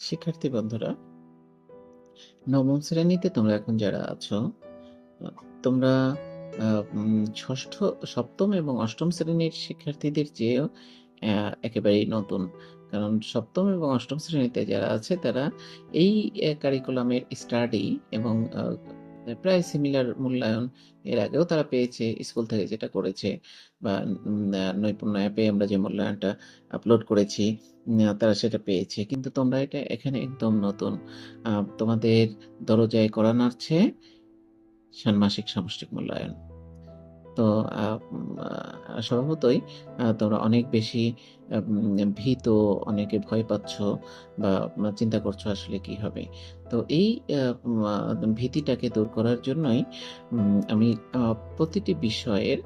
শিক্ষার্থী বন্ধুরা, নবম শ্রেণীতে তোমরা এখন যারা আছো, তোমরা ষষ্ঠ, সপ্তম এবং অষ্টম শ্রেণির শিক্ষার্থীদের চেয়েও একেবারেই নতুন। কারণ সপ্তম এবং অষ্টম শ্রেণীতে যারা আছে, তারা এই কারিকুলামের স্টাডি এবং প্রায় সিমিলার মূল্যায়ন এর আগেও তারা পেয়েছে স্কুল থেকে যেটা করেছে বা নৈপুণ্য অ্যাপে আমরা যে মূল্যায়নটা আপলোড করেছি তারা সেটা পেয়েছে। কিন্তু তোমরা এটা এখানে একদম নতুন। তোমাদের দরজায় করা নাড়ছে ষান্মাসিক সামষ্টিক মূল্যায়ন। তো স্বভাবতই তোমরা অনেক বেশি ভীত অনেকে ভয় পাচ্ছ বা চিন্তা করছ আসলে কি হবে। তো এই ভীতিটাকে দূর করার জন্যই আমি প্রতিটি বিষয়ের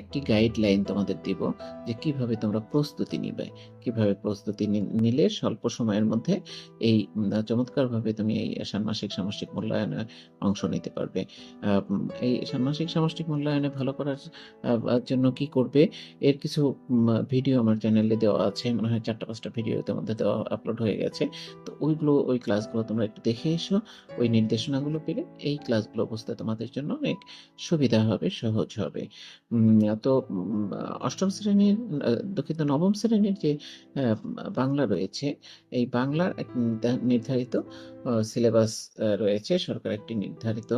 একটি গাইডলাইন তোমাদের দিব যে কীভাবে তোমরা প্রস্তুতি নিবে। কীভাবে প্রস্তুতি নিলে স্বল্প সময়ের মধ্যে এই চমৎকারভাবে তুমি এই ষান্মাসিক সামষ্টিক মূল্যায়নে অংশ নিতে পারবে। এই ষান্মাসিক সামষ্টিক মূল্যায়নে ভালো করার জন্য কি করবে? এর কিছু ভিডিও আমার চ্যানেলে দেওয়া আছে, মনে হয় চারটা পাঁচটা ভিডিও মধ্যে দেওয়া আপলোড হয়ে গেছে। তো ওইগুলো, ওই ক্লাসগুলো তোমরা একটু দেখে এসো, ওই নির্দেশনাগুলো পেলে এই ক্লাসগুলো বুঝতে তোমাদের জন্য অনেক সুবিধা হবে, সহজ হবে। তো অষ্টম শ্রেণির, দুঃখিত নবম শ্রেণির যে বাংলা রয়েছে, এই বাংলার নির্ধারিত সিলেবাস রয়েছে। সরকার একটি নির্ধারিত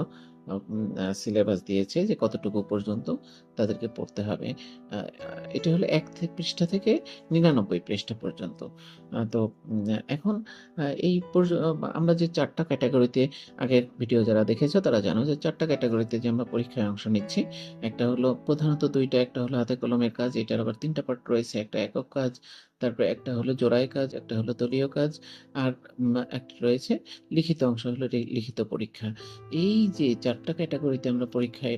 সিলেবাস দিয়েছে যে কতটুকু পর্যন্ত তাদেরকে পড়তে হবে। এটা হলো এক পৃষ্ঠা থেকে নিরানব্বই পৃষ্ঠা পর্যন্ত। তো এখন এই আমরা যে চারটা ক্যাটাগরিতে আগের ভিডিও যারা দেখেছ, তারা জানো যে চারটা ক্যাটাগরিতে যে আমরা পরীক্ষায় অংশ নিচ্ছি, একটা হলো প্রধানত দুইটা, একটা হলো হাতে কলমের কাজ, এটার আবার তিনটা পার্ট রয়েছে, একটা একক কাজ, তারপরে একটা হলো জোড়াই কাজ, একটা হলো দলীয় কাজ, আর একটা রয়েছে লিখিত অংশ হলো লিখিত পরীক্ষা। এই যে চারটা ক্যাটাগরিতে আমরা পরীক্ষায়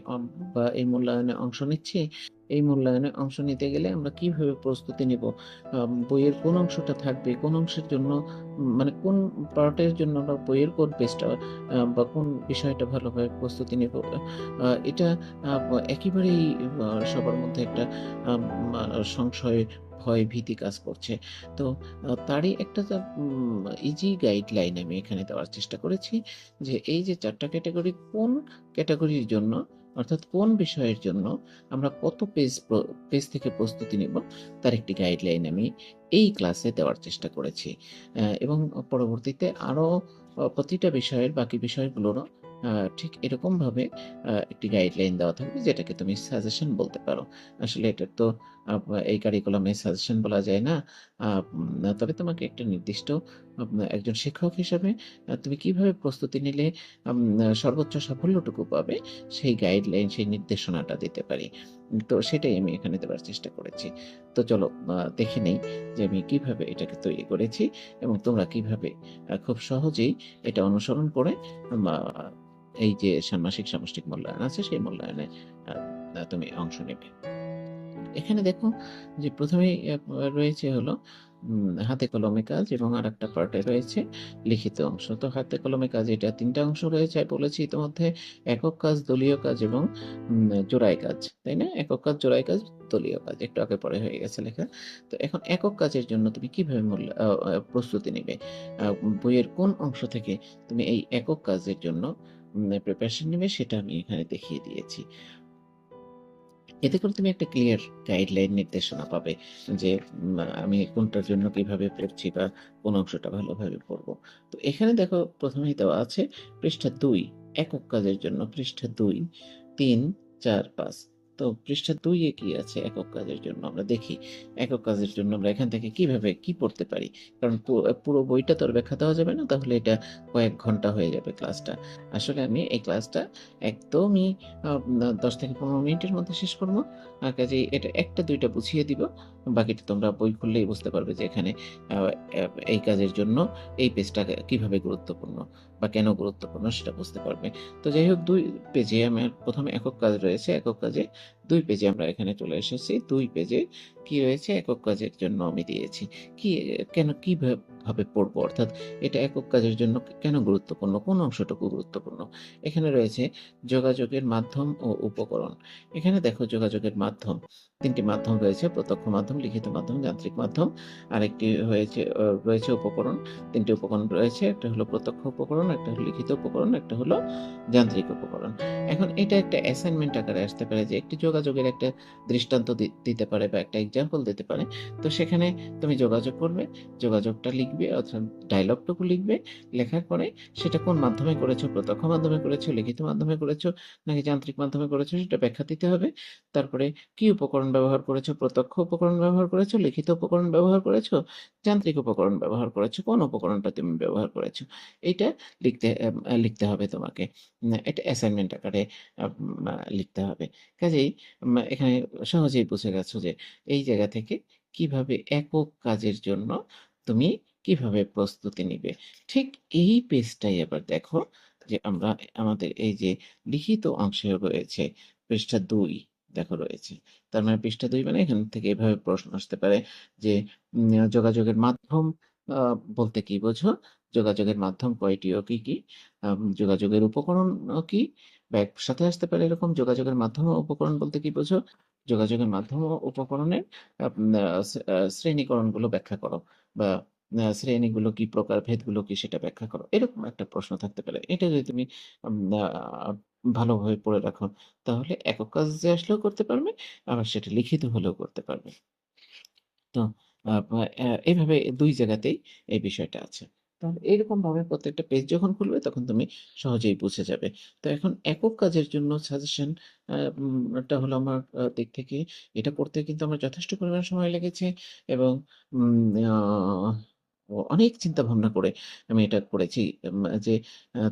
বা এই মূল্যায়নে অংশ নিচ্ছি, এই মূল্যায়নে অংশ নিতে গেলে আমরা কীভাবে প্রস্তুতি নিব? বইয়ের কোন অংশটা থাকবে? কোন অংশের জন্য মানে কোন পার্টের জন্য আমরা বইয়ের কোন পেজটা বা কোন বিষয়টা ভালোভাবে প্রস্তুতি নিব? এটা একেবারেই সবার মধ্যে একটা সংশয়, ভয় ভীতি কাজ করছে। তো তারই একটা ইজি গাইডলাইন আমি এখানে দেওয়ার চেষ্টা করেছি যে, এই যে চারটা ক্যাটাগরি কোন ক্যাটাগরির জন্য অর্থাৎ কোন বিষয়ের জন্য আমরা কত পেজ পেজ থেকে প্রস্তুতি নেব, তার একটি গাইডলাইন আমি এই ক্লাসে দেওয়ার চেষ্টা করেছি। এবং পরবর্তীতে আরও প্রতিটা বিষয়ের বাকি বিষয়গুলোরও ঠিক এরকমভাবে একটি গাইডলাইন দেওয়া থাকবে যেটাকে তুমি সাজেশন বলতে পারো। আসলে এটা তো এই কারিকুলামে সাজেশন বলা যায় না। তবে তোমাকে একটা নির্দিষ্ট একজন শিক্ষক হিসাবে তুমি কীভাবে প্রস্তুতি নিলে সর্বোচ্চ সাফল্যটুকু পাবে, সেই গাইডলাইন সেই নির্দেশনাটা দিতে পারি। তো সেটাই আমি এখানে দেওয়ার চেষ্টা করেছি। তো চলো দেখে নেই যে আমি কীভাবে এটাকে তৈরি করেছি এবং তোমরা কীভাবে খুব সহজেই এটা অনুসরণ করে এই যে ষান্মাসিক সামষ্টিক মূল্যায়ন আছে, সেই মূল্যায়নে তুমি অংশ নেবে। এখানে দেখো যে প্রথমেই রয়েছে হলো হাতে কলমে কাজ এবং আর একটা পার্টে রয়েছে লিখিত অংশ। তো হাতে কলমে কাজ, এটা তিনটা অংশ রয়েছে বলেছি ইতিমধ্যে, একক কাজ, দলীয় কাজ এবং জোড়াই কাজ, তাই না? একক কাজ জোড়াই কাজ, দলীয় কাজ, একটু আগে পরে হয়ে গেছে লেখা। তো এখন একক কাজের জন্য তুমি কীভাবে মূল্য প্রস্তুতি নেবে? বইয়ের কোন অংশ থেকে তুমি এই একক কাজের জন্য প্রিপারেশন নেবে, সেটা আমি এখানে দেখিয়ে দিয়েছি। এতে করে তুমি একটা ক্লিয়ার গাইডলাইন নির্দেশনা পাবে যে আমি কোনটার জন্য কীভাবে পড়ছি বা কোন অংশটা ভালোভাবে পড়ব। তো এখানে দেখো প্রথমেই দেওয়া আছে, পৃষ্ঠা দুই, একক কাজের জন্য পৃষ্ঠা দুই, তিন, চার, পাঁচ। তো পৃষ্ঠা দুইয়ে কি আছে? একক কাজের জন্য আমরা দেখি, একক কাজের জন্য আমরা এখান থেকে কীভাবে কি পড়তে পারি? কারণ পুরো বইটা তো ব্যাখ্যা দেওয়া যাবে না, তাহলে এটা কয়েক ঘণ্টা হয়ে যাবে ক্লাসটা। আসলে আমি এই ক্লাসটা একদমই দশ থেকে পনেরো মিনিটের মধ্যে শেষ করব। আর কাজে এটা একটা দুইটা বুঝিয়ে দিব, বাকিটা তোমরা বই খুললেই বুঝতে পারবে যে এখানে এই কাজের জন্য এই পেজটা কীভাবে গুরুত্বপূর্ণ। বা কেন গুরুত্বপূর্ণ সেটা বুঝতে পারবে। তো যাই হোক, দুই পেজে আমার প্রথমে একক কাজ রয়েছে। একক কাজে দুই পেজে আমরা এখানে চলে এসেছি। দুই পেজে কি রয়েছে? একক কাজের জন্য আমি দিয়েছি। কি, কেন কীভাবে পড়ব? অর্থাৎ এটা একক কাজের জন্য কেন গুরুত্বপূর্ণ? কোন অংশটুকু গুরুত্বপূর্ণ? এখানে রয়েছে যোগাযোগের মাধ্যম ও উপকরণ। এখানে দেখো যোগাযোগের মাধ্যম। তিনটি মাধ্যম রয়েছে প্রত্যক্ষ মাধ্যম, লিখিত মাধ্যম, যান্ত্রিক মাধ্যম। আরেকটি হয়েছে রয়েছে উপকরণ। তিনটি উপকরণ রয়েছে। একটা হলো প্রত্যক্ষ উপকরণ, একটা হলো লিখিত উপকরণ, একটা হলো যান্ত্রিক উপকরণ। এখন এটা একটা অ্যাসাইনমেন্ট আকারে আসতে পারে যে একটি যোগাযোগের একটা দৃষ্টান্ত দিতে পারে বা একটা এক্সাম্পল দিতে পারে। তো সেখানে তুমি যোগাযোগ করবে, যোগাযোগটা লিখবে অর্থাৎ ডায়লগটুকু লিখবে। লেখার পরে সেটা কোন মাধ্যমে করেছ, প্রত্যক্ষ মাধ্যমে করেছ, লিখিত মাধ্যমে করেছ নাকি যান্ত্রিক মাধ্যমে করেছ সেটা ব্যাখ্যা দিতে হবে। তারপরে কি উপকরণ ব্যবহার করেছ, প্রত্যক্ষ উপকরণ ব্যবহার করেছ, লিখিত উপকরণ ব্যবহার করেছ, যান্ত্রিক উপকরণ ব্যবহার করেছ, কোন উপকরণটা তুমি ব্যবহার করেছ। এইটা লিখতে লিখতে হবে তোমাকে। এটা অ্যাসাইনমেন্ট আকারে লিখতে হবে। কাজেই এখানে সহজেই বুঝে গেছো যে এই জায়গা থেকে কীভাবে একক কাজের জন্য তুমি কীভাবে প্রস্তুতি নিবে। ঠিক এই পেজটাই এবার দেখো যে আমরা আমাদের এই যে লিখিত অংশে রয়েছে পৃষ্ঠা ২ দেখো রয়েছে। তার মানে পৃষ্ঠা ২ মানে এখান থেকে এভাবে প্রশ্ন আসতে পারে যে যোগাযোগের মাধ্যম বলতে কি বোঝো? যোগাযোগের মাধ্যম কয়টি ও কি, কি? যোগাযোগের উপকরণ কি? বা একসাথে আসতে পারে এরকম যোগাযোগের মাধ্যম উপকরণ বলতে কি বোঝো? যোগাযোগের মাধ্যম উপকরণের শ্রেণীকরণগুলো ব্যাখ্যা করো বা শ্রেণীগুলো কি, প্রকার প্রকারভেদগুলো কি সেটা ব্যাখ্যা করো। এরকম একটা প্রশ্ন থাকতে পারে। এটা যদি তুমি ভালোভাবে পড়ে রাখো তাহলে একক কাজে আসলেও করতে পারবে, আবার সেটা লিখিত হলেও করতে পারবে। তো এভাবে ২ জায়গাতেই এই বিষয়টা আছে। তাহলে এরকমভাবে প্রত্যেকটা পেজ যখন খুলবে তখন তুমি সহজেই বুঝে যাবে। তো এখন একক কাজের জন্য সাজেশন টা হলো আমার দিক থেকে এটা করতে কিন্তু আমার যথেষ্ট পরিমাণ সময় লেগেছে এবং অনেক চিন্তা ভাবনা করে আমি এটা করেছি যে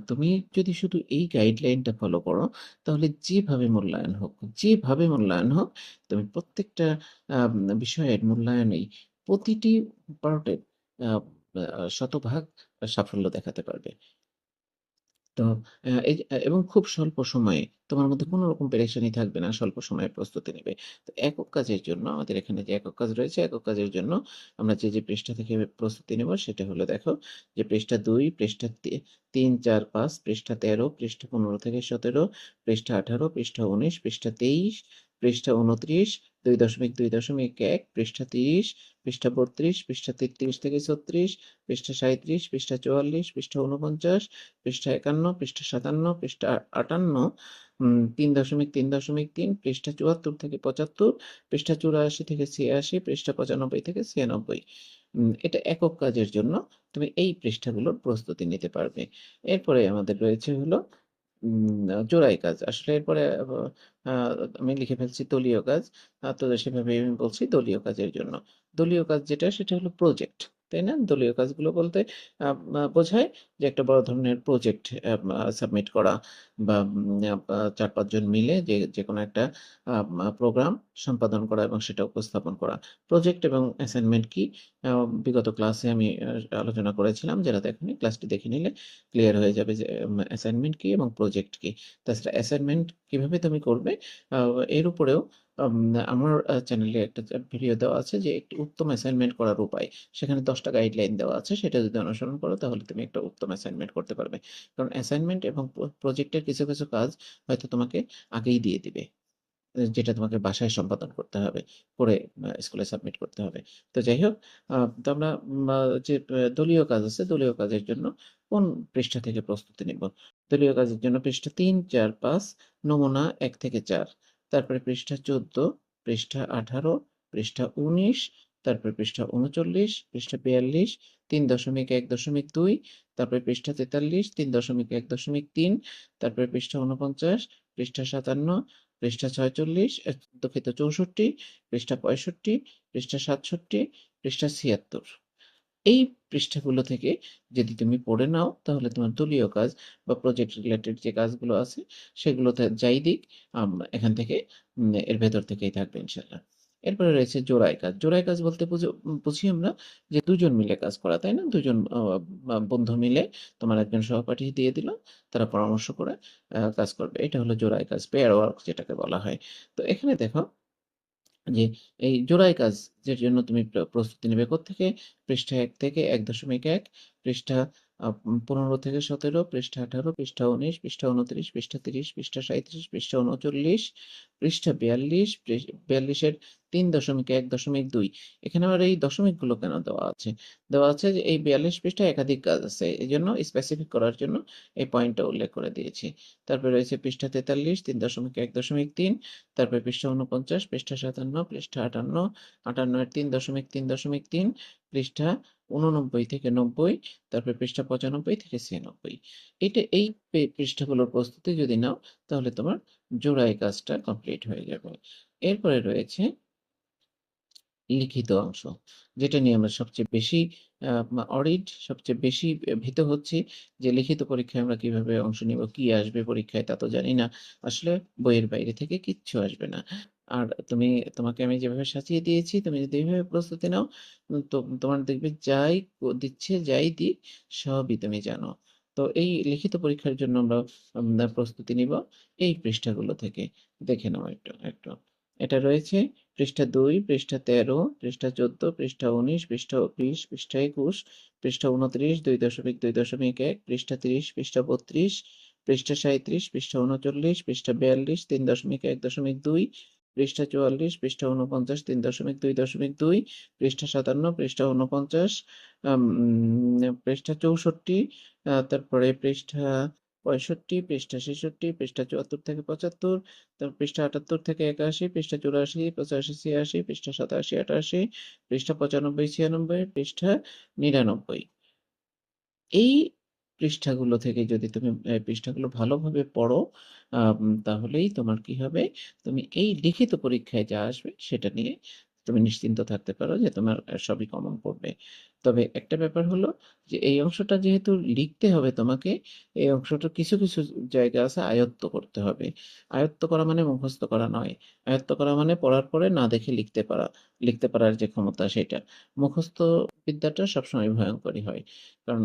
তুমি যদি শুধু এই গাইডলাইনটা ফলো করো তাহলে যেভাবে মূল্যায়ন হোক, যেভাবে মূল্যায়ন হোক তুমি প্রত্যেকটা বিষয়ের মূল্যায়নেই প্রতিটি পার্টের শতভাগ সাফল্য দেখাতে পারবে। তো এবং খুব স্বল্প সময়ে তোমার মধ্যে কোনো রকম পেরেশানি থাকবে না, স্বল্প সময়ে প্রস্তুতি নেবে। তো একক কাজের জন্য আমাদের এখানে যে একক কাজ রয়েছে, একক কাজের জন্য আমরা যে, যে পৃষ্ঠা থেকে প্রস্তুতি নেব সেটা হলো দেখো যে পৃষ্ঠা দুই পৃষ্ঠা তিন চার পাঁচ পৃষ্ঠা ১৩, পৃষ্ঠা ১৫ থেকে ১৭, পৃষ্ঠা ১৮, পৃষ্ঠা ১৯, পৃষ্ঠা ২৩, পৃষ্ঠা ২৯, ২.২.১, পৃষ্ঠা ৩০, পৃষ্ঠা ৩২, পৃষ্ঠা ৩৩ থেকে ৩৬, পৃষ্ঠা ৩৭, পৃষ্ঠা ৪৪, পৃষ্ঠা ৪৯, পৃষ্ঠা ৫১, পৃষ্ঠা ৫৭, পৃষ্ঠা ৫৮, উম ৩.৩.৩, পৃষ্ঠা ৭৪ থেকে ৭৫, পৃষ্ঠা ৮৪ থেকে ৮৬, পৃষ্ঠা ৯৫ থেকে ৯৬। উম এটা একক কাজের জন্য তুমি এই পৃষ্ঠাগুলোর প্রস্তুতি নিতে পারবে। এরপরে আমাদের রয়েছে হলো জোড়াই কাজ। আসলে এরপরে আমি লিখে ফেলছি দলীয় কাজ। তো সেভাবে আমি বলছি দলীয় কাজের জন্য। দলীয় কাজ যেটা, সেটা হলো প্রজেক্ট। তাই না? দলীয় কাজগুলো বলতে বোঝায় যে একটা বড় ধরনের প্রজেক্ট সাবমিট করা বা চার আ ৪-৫ জন মিলে যে যেকোনো একটা, আ আ প্রোগ্রাম সম্পাদন করা এবং সেটা উপস্থাপন করা। প্রজেক্ট এবং অ্যাসাইনমেন্ট কি? বিগত ক্লাসে আমি আলোচনা করেছিলাম। যারা দেখোনি ক্লাসটি দেখে নিলে ক্লিয়ার হয়ে যাবে যে অ্যাসাইনমেন্ট কি এবং প্রজেক্ট কি। তাছাড়া অ্যাসাইনমেন্ট কীভাবে তুমি করবে এর উপরেও আমার চ্যানেলে একটা ভিডিও দেওয়া আছে যে একটি উত্তম অ্যাসাইনমেন্ট করার উপায়। সেখানে দশটা গাইডলাইন দেওয়া আছে। সেটা যদি অনুসরণ করো তাহলে তুমি একটা উত্তম অ্যাসাইনমেন্ট করতে পারবে। কারণ অ্যাসাইনমেন্ট এবং প্রজেক্টের কিছু, কিছু কাজ হয়তো তোমাকে আগেই দিয়ে দিবে। যেটা তোমাকে বাসায় সম্পাদন করতে হবে। করে স্কুলে সাবমিট করতে হবে। তো যাই হোক তো আমরা যে দলীয় কাজ আছে, দলীয় কাজের জন্য কোন পৃষ্ঠা থেকে প্রস্তুতি নিব? দলীয় কাজের জন্য পৃষ্ঠা ৩, ৪, ৫, নমুনা এক থেকে ৪, তারপরে পৃষ্ঠা ১৪, পৃষ্ঠা ১৮, পৃষ্ঠা ১৯, তারপরে পৃষ্ঠা ৩৯, পৃষ্ঠা ৪২, ৩.১.২, তারপরে পৃষ্ঠা ৪৩, ৩.১.৩, তারপরে পৃষ্ঠা ৪৯, পৃষ্ঠা ৫৭, পৃষ্ঠা ৪৬, এ দুঃখিত ৬৪, পৃষ্ঠা ৬৫, পৃষ্ঠা ৬৭, পৃষ্ঠা ৭৬। এই পৃষ্ঠাগুলো থেকে যদি তুমি পড়ে নাও তাহলে তোমার দলীয় কাজ বা প্রজেক্ট রিলেটেড যে কাজগুলো আছে সেগুলোতে যাই দিক এখান থেকে এর ভেতর থেকেই থাকবে ইনশাআল্লাহ। এরপরে রয়েছে জোড়াই কাজ। জোড়াই কাজ বলতে বুঝো আমরা যে দুজন মিলে কাজ করা, তাই না? ২ জন আ আ বন্ধু মিলে তোমার একজন সহপাঠী দিয়ে দিল। তারা পরামর্শ করে কাজ করবে। এটা হলো জোড়াই কাজ, পেয়ার ওয়ার্ক যেটাকে বলা হয়। তো এখানে দেখো যে এই জোড়াই কাজ যে জন্য তুমি প্র প্রস্তুতি নেবে থেকে পৃষ্ঠা এক থেকে ১.১, পৃষ্ঠা পনেরো থেকে ১৭, পৃষ্ঠা ১৮, পৃষ্ঠা ১৯, পৃষ্ঠা ২৯, পৃষ্ঠা ৩০, পৃষ্ঠা ৩৭, পৃষ্ঠা ৩৯, পৃষ্ঠা ৪২, পৃষ্ঠা ৪২, পৃ ৪২ এর তিন দশমিক এক দশমিক দুই। এখানে আবার এই দশমিকগুলো কেন দেওয়া আছে? দেওয়া আছে যে এই বিয়াল্লিশ পৃষ্ঠায় একাধিক কাজ আছে। এই জন্য স্পেসিফিক করার জন্য এই পয়েন্টটা উল্লেখ করে দিয়েছি। তারপরে রয়েছে পৃষ্ঠা তেতাল্লিশ, তিন দশমিক এক দশমিক তিন। তারপরে পৃষ্ঠা উনপঞ্চাশ পৃষ্ঠা সাতান্ন, পৃষ্ঠা আটান্ন। আটান্ন এর তিন দশমিক তিন দশমিক তিন, পৃষ্ঠা উননব্বই থেকে নব্বই, তারপরে পৃষ্ঠা পঁচানব্বই থেকে ছিয়ানব্বই। এটা এই পৃষ্ঠাগুলোর প্রস্তুতি যদি নাও, তাহলে তোমার জোড়ায় কাজটা কমপ্লিট হয়ে যাবে। এরপরে রয়েছে লিখিত অংশ। যেটা নিয়ে আমরা সবচেয়ে বেশি অডিট সবচেয়ে বেশি ভীত হচ্ছি যে লিখিত পরীক্ষায় আমরা কীভাবে অংশ নিব, কি আসবে পরীক্ষায় তা তো জানি না। আসলে বইয়ের বাইরে থেকে কিচ্ছু আসবে না। আর তুমি, তোমাকে আমি যেভাবে সাজিয়ে দিয়েছি, তুমি যদি এইভাবে প্রস্তুতি নাও তো তোমার দেখবে যাই দিচ্ছে যাই দিক, সবই তুমি জানো। তো এই লিখিত পরীক্ষার জন্য আমরা প্রস্তুতি নিব, এই পৃষ্ঠাগুলো থেকে। দেখে নাও একটু একটু। এটা রয়েছে পৃষ্ঠা দুই, পৃষ্ঠা তেরো, পৃষ্ঠা চোদ্দ, পৃষ্ঠা উনিশ, পৃষ্ঠা বিশ, পৃষ্ঠা একুশ, পৃষ্ঠা উনত্রিশ, দুই দশমিক দুই দশমিক এক, পৃষ্ঠা তিরিশ, পৃষ্ঠা বত্রিশ, পৃষ্ঠা সাঁইত্রিশ, পৃষ্ঠা উনচল্লিশ, পৃষ্ঠা বিয়াল্লিশ, তিন দশমিক এক দশমিক দুই, পৃষ্ঠা চুয়াল্লিশ, পৃষ্ঠা উনপঞ্চাশ তিন দশমিক দুই দশমিক দুই, পৃষ্ঠা সাতান্ন, পৃষ্ঠা উনপঞ্চাশ পৃষ্ঠা চৌষট্টি তারপরে পৃষ্ঠা পঁয়ষট্টি, পৃষ্ঠা ছেষট্টি, পৃষ্ঠা চুয়াত্তর থেকে পঁচাত্তর, তারপর পৃষ্ঠা আটাত্তর থেকে একাশি, পৃষ্ঠা চুরাশি, পঁচাশি, ছিয়াশি, পৃষ্ঠা সাতাশি, আটাশি, পৃষ্ঠা পঁচানব্বই, ছিয়ানব্বই, পৃষ্ঠা নিরানব্বই। এই পৃষ্ঠাগুলো থেকে যদি তুমি পৃষ্ঠাগুলো ভালোভাবে পড়ো তাহলেই তোমার কি হবে? তুমি এই লিখিত পরীক্ষায় যা আসবে সেটা নিয়ে তুমি নিশ্চিন্ত থাকতে পারো যে তোমার সবই কমন পড়বে। তবে একটা ব্যাপার হলো যে, এই অংশটা যেহেতু লিখতে হবে তোমাকে, এই অংশটা কিছু কিছু জায়গা আছে আয়ত্ত করতে হবে। আয়ত্ত করা মানে মুখস্থ করা নয়। আয়ত্ত করা মানে পড়ার পরে না দেখে লিখতে পারা, লিখতে পারার যে ক্ষমতা সেটা। মুখস্থ বিদ্যাটা সবসময় ভয়ঙ্করী হয়। কারণ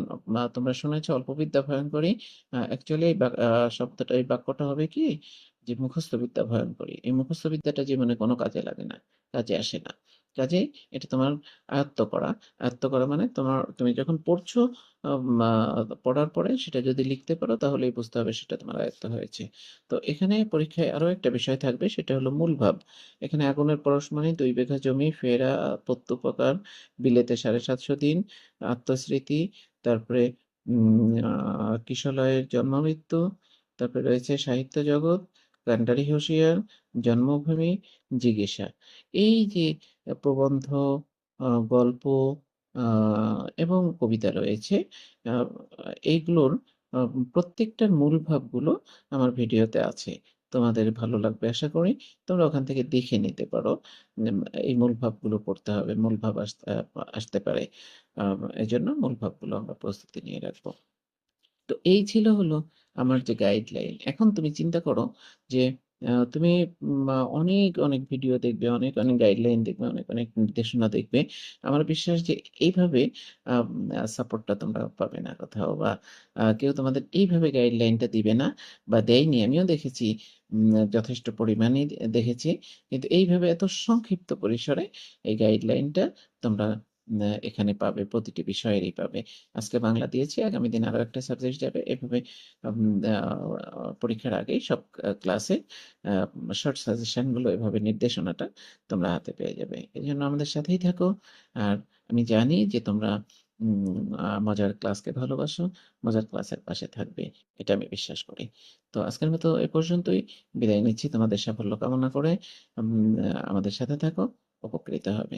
তোমরা শুনেছো অল্প বিদ্যা ভয়ঙ্করী অ্যাকচুয়ালি এই শব্দটা, এই বাক্যটা হবে কি? যে মুখস্থ বিদ্যা ভয়ঙ্করী এই মুখস্থ বিদ্যাটা জীবনে কোনো কাজে লাগে না, কাজে আসে না। কাজেই এটা তোমার আয়ত্ত করা। আয়ত্ত করা মানে তোমার, তুমি যখন পড়ছো পড়ার পরে সেটা যদি লিখতে পারো তাহলেই বুঝতে হবে সেটা তোমার আয়ত্ত হয়েছে। তো এখানে পরীক্ষায় আরও একটা বিষয় থাকবে, সেটা হলো মূল ভাব। এখানে আগুনের পরশমণি দুই বিঘা জমি, ফেরা, প্রত্যুপকার, বিলেতে সাড়ে সাতশো দিন, আত্মস্মৃতি, তারপরে কিশলয়ের জন্ম মৃত্যু তারপরে রয়েছে সাহিত্য জগৎ কান্ডারি হুঁশিয়ার, জন্মভূমি, জিজ্ঞাসা। এই যে প্রবন্ধ গল্প এবং কবিতা রয়েছে এইগুলোর প্রত্যেকটার মূল ভাবগুলো আমার ভিডিওতে আছে। তোমাদের ভালো লাগবে আশা করি, তোমরা ওখান থেকে দেখে নিতে পারো এই মূল ভাবগুলো পড়তে হবে, মূল ভাব আসতে আসতে পারে। এই জন্য মূল ভাবগুলো আমরা প্রস্তুতি নিয়ে রাখব। তো এই ছিল হলো আমার যে গাইডলাইন এখন তুমি চিন্তা করো যে তুমি অনেক অনেক ভিডিও দেখবে, অনেক অনেক গাইডলাইন দেখবে, অনেক অনেক নির্দেশনা দেখবে। আমার বিশ্বাস যে এইভাবে সাপোর্টটা তোমরা পাবে না কোথাও বা কেউ তোমাদের এইভাবে গাইডলাইনটা দিবে না বা দেয়নি। আমিও দেখেছি যথেষ্ট পরিমাণে দেখেছি। কিন্তু এইভাবে এত সংক্ষিপ্ত পরিসরে এই গাইডলাইনটা তোমরা এখানে পাবে, প্রতিটি বিষয়েরই পাবে। আজকে বাংলা দিয়েছি, আগামী দিন আরও একটা সাবজেক্ট যাবে। এভাবে পরীক্ষার আগেই সব ক্লাসে শর্ট সাজেশনগুলো, এভাবে নির্দেশনাটা তোমরা হাতে পেয়ে যাবে। এই জন্য আমাদের সাথেই থাকো। আর আমি জানি যে তোমরা মজার ক্লাসকে ভালোবাসো, মজার ক্লাসের পাশে থাকবে, এটা আমি বিশ্বাস করি। তো আজকের মতো এ পর্যন্তই। বিদায় নিচ্ছি। তোমাদের সাফল্য কামনা করে আমাদের সাথে থাকো। উপকৃত হবে।